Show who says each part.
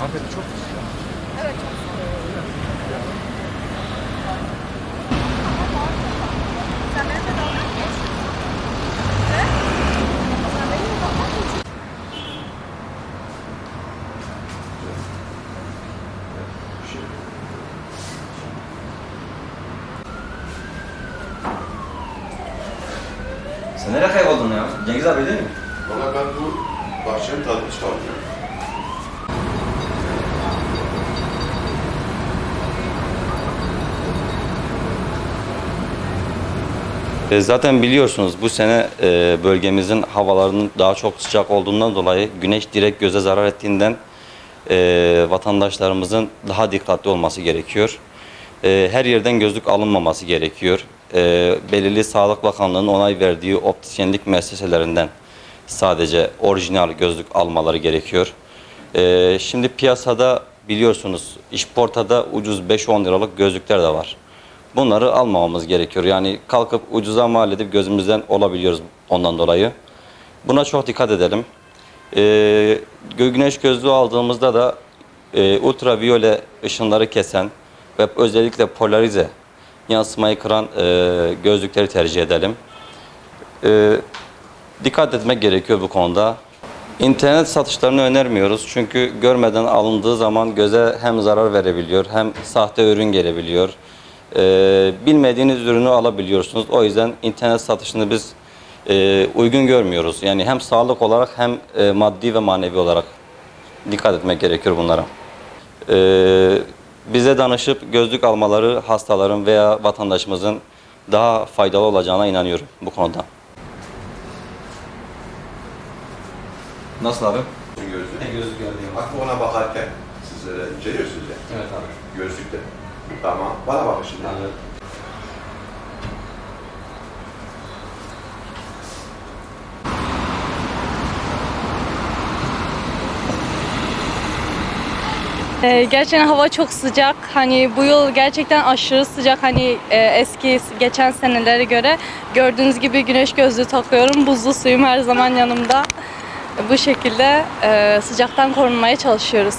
Speaker 1: Hanımefendi çok sıcak.
Speaker 2: Evet çok? Sen
Speaker 3: nereye kayboldun ya? Cengiz abi değil mi?
Speaker 4: Valla ben bu bahçenin tadını çıkartıyorum.
Speaker 3: Zaten biliyorsunuz bu sene e, bölgemizin havalarının daha çok sıcak olduğundan dolayı güneş direkt göze zarar ettiğinden e, vatandaşlarımızın daha dikkatli olması gerekiyor. E, her yerden gözlük alınmaması gerekiyor. E, belirli Sağlık Bakanlığı'nın onay verdiği optisyenlik müesseselerinden sadece orijinal gözlük almaları gerekiyor. E, şimdi piyasada biliyorsunuz işportada ucuz 5-10 liralık gözlükler de var. Bunları almamamız gerekiyor. Yani kalkıp ucuza mal edip gözümüzden olabiliyoruz ondan dolayı. Buna çok dikkat edelim. Gö- güneş gözlüğü aldığımızda da e, ultraviyole ışınları kesen ve özellikle polarize yansımayı kıran e, gözlükleri tercih edelim. Ee, dikkat etmek gerekiyor bu konuda. İnternet satışlarını önermiyoruz çünkü görmeden alındığı zaman göze hem zarar verebiliyor hem sahte ürün gelebiliyor. Ee, bilmediğiniz ürünü alabiliyorsunuz. O yüzden internet satışını biz e, uygun görmüyoruz. Yani hem sağlık olarak hem e, maddi ve manevi olarak dikkat etmek gerekiyor bunlara. Ee, bize danışıp gözlük almaları hastaların veya vatandaşımızın daha faydalı olacağına inanıyorum bu konuda. Nasıl abi?
Speaker 4: Gözlük.
Speaker 3: gözlük geldi.
Speaker 4: Aklı ona bakarken siz öyle inceliyorsunuz ya.
Speaker 3: Evet abi.
Speaker 4: Gözlükte. Tamam. Bana bakın şimdi.
Speaker 5: Ee, gerçekten hava çok sıcak. Hani bu yıl gerçekten aşırı sıcak. Hani e, eski geçen senelere göre gördüğünüz gibi güneş gözlüğü takıyorum. Buzlu suyum her zaman yanımda. Bu şekilde e, sıcaktan korunmaya çalışıyoruz.